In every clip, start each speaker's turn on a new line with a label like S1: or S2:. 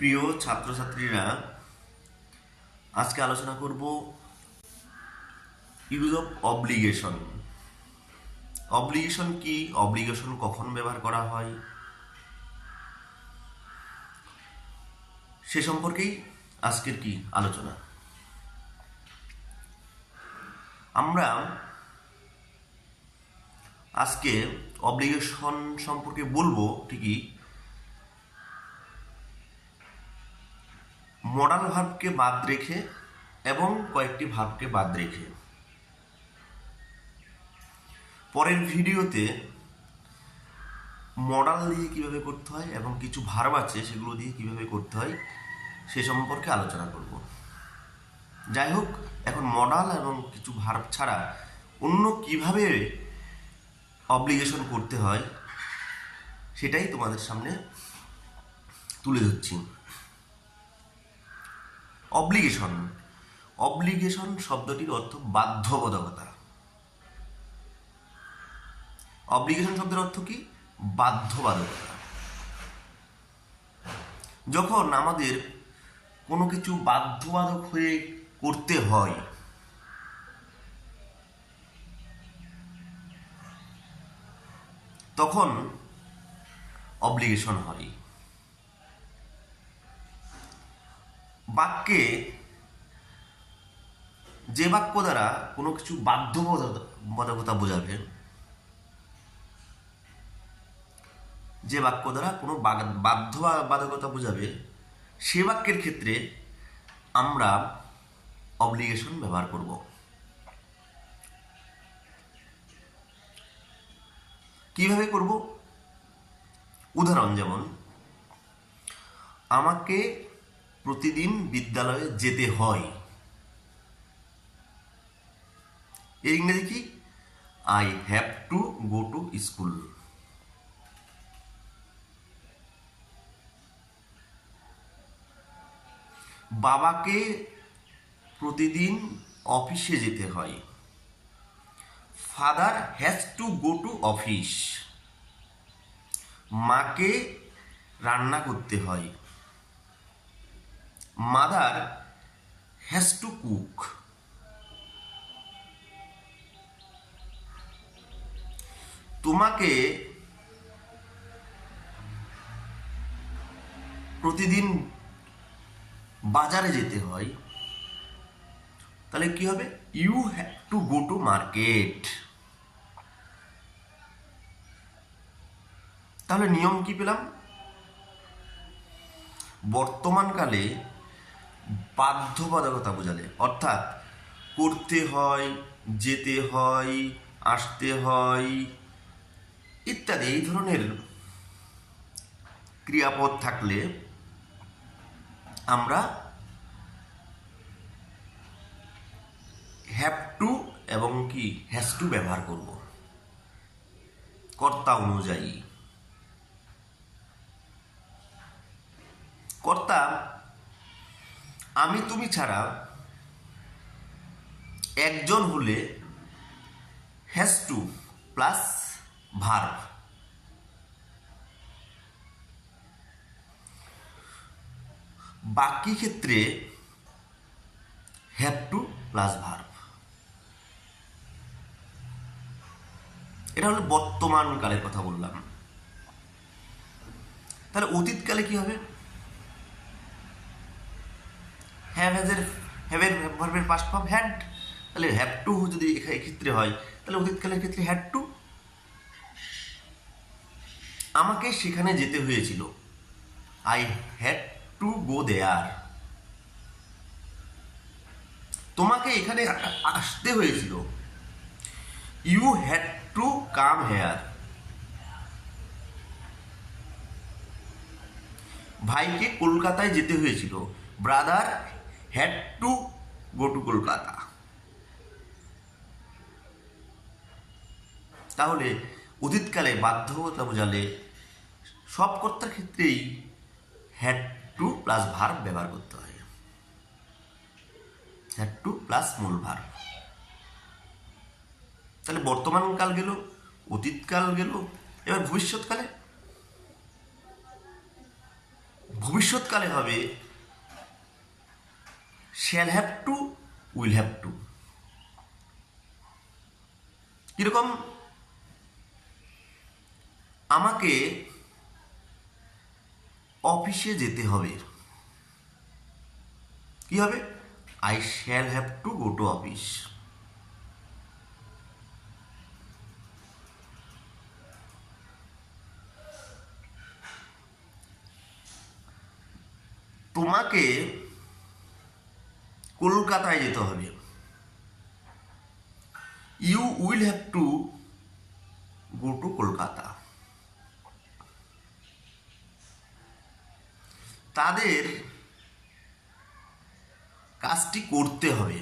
S1: প্রিয় ছাত্রছাত্রীরা, আজকে আলোচনা করব ইউজ অফ অব্লিগেশন অব্লিগেশন কি? অব্লিগেশন কখন ব্যবহার করা হয়? সে সম্পর্কেই আজকের কি আলোচনা। আমরা আজকে অব্লিগেশন সম্পর্কে বলব ঠিকই মডাল ভার্বকে বাদ রেখে এবং কয়েকটি ভার্বকে বাদ রেখে। পরের ভিডিওতে মডাল দিয়ে কীভাবে করতে হয় এবং কিছু ভার্ব আছে সেগুলো দিয়ে কীভাবে করতে হয় সে সম্পর্কে আলোচনা করব। যাই হোক, এখন মডাল এবং কিছু ভার্ব ছাড়া অন্য কীভাবে অব্লিগেশন করতে হয় সেটাই তোমাদের সামনে তুলে ধরছি। অব্লিগেশন অব্লিগেশন শব্দটির অর্থ বাধ্যবাধকতা। অব্লিগেশন শব্দের অর্থ কি? বাধ্যবাধকতা। যখন আমাদের কোনো কিছু বাধ্যবাধক হয়ে করতে হয়, তখন অব্লিগেশন হয়। বাক্যে যে বাক্য দ্বারা কোনো কিছু বাধ্যবাধকতা বোঝাবে, যে বাক্য দ্বারা কোনো বাধ্যবাধকতা বোঝাবে, সে বাক্যের ক্ষেত্রে আমরা অব্লিগেশন ব্যবহার করব। কীভাবে করব? উদাহরণ যেমন, আমাকে প্রতিদিন বিদ্যালয়ে যেতে হয়। এর ইংরেজি কি? I have to go to school বাবাকে প্রতিদিন অফিসে যেতে হয়। Father has to go to office মাকে রান্না করতে হয়। Mother has to cook. তোমাকে প্রতিদিন বাজারে যেতে হয়। তাহলে কি হবে? You have to go to market তাহলে নিয়ম কি পেলাম? বর্তমানকালে বাধ্যবাধকতা বোঝালে। অর্থাৎ করতে হয়, যেতে হয়, আসতে হয়, ইত্যাদি। এই ধরনের ক্রিয়াপদ থাকলে আমরা হ্যাভ টু এবং কি হ্যাজ টু ব্যবহার করব। কর্তা অনুযায়ী। কর্তা আমি তুমি ছাড়া একজন হলে হ্যাজ টু প্লাস ভার্ভ বাকি ক্ষেত্রে হ্যাভ টু প্লাস ভার্ভ এটা হলো বর্তমান কালের কথা বললাম। তাহলে অতীতকালে কি হবে? হ্যাভ হ্যাজের হ্যাভের ভার্বের পাস্ট ফর্ম হ্যাড তাহলে হ্যাভ টু যদি ক্ষেত্রে হয়, তাহলে অতীতকালের ক্ষেত্রে হ্যাড টু আমাকে সেখানে যেতে হয়েছিল। I had to go there তোমাকে এখানে আসতে হয়েছিল। You had to come here ভাইকে কলকাতায় যেতে হয়েছিল। Brother had to go to Kolkata তাহলে অতীতকালে বাধ্যকতা বোঝালে সব কর্তার ক্ষেত্রেই হ্যাড টু প্লাস ভার্ব ব্যবহার করতে হয়। হ্যাড টু প্লাস মূল ভার্ব তাহলে বর্তমান কাল গেল অতীতকাল গেল, এবার ভবিষ্যৎকালে? ভবিষ্যৎকালে হবে shall have to will have to কীরকম? আমাকে অফিসে যেতে হবে। কি হবে? I shall have to go to office তোমাকে কলকাতায় যেতে হবে। You will have to go to Kolkata. তাদের কাজটি করতে হবে।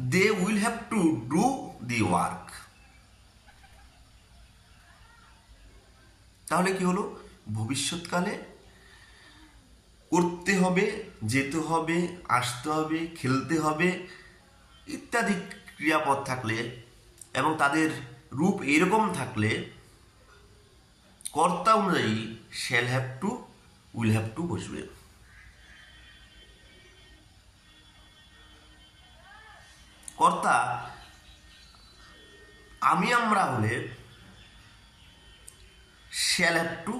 S1: They will have to do the work তাহলে কি হলো? ভবিষ্যৎকালে করতে হবে, যেতে হবে, আসতে হবে, খেলতে হবে ইত্যাদি ক্রিয়াপদ থাকলে এবং তাদের রূপ এরকম থাকলে কর্তা অনুযায়ী shall have to will have to বসবে। কর্তা, আমি আমরা হলে শ্যাল হ্যাভ টু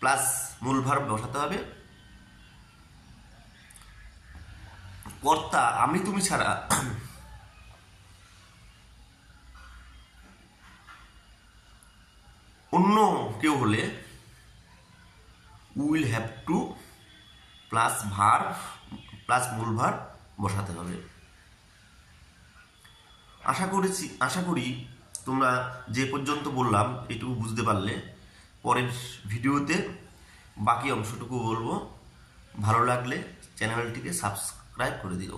S1: প্লাস মূল বসাতে হবে। কর্তা, আমি তুমি ছাড়া। অন্য কেউ হলে will have to plus verb, plus মূল ভার বসাতে হবে। আশা করেছি, আশা করি তোমরা যে পর্যন্ত বললাম এটুকু বুঝতে পারলে, পরের ভিডিওতে বাকি অংশটুকু বলব। ভালো লাগলে চ্যানেলটিকে সাবস্ক্রাইব করে দিও।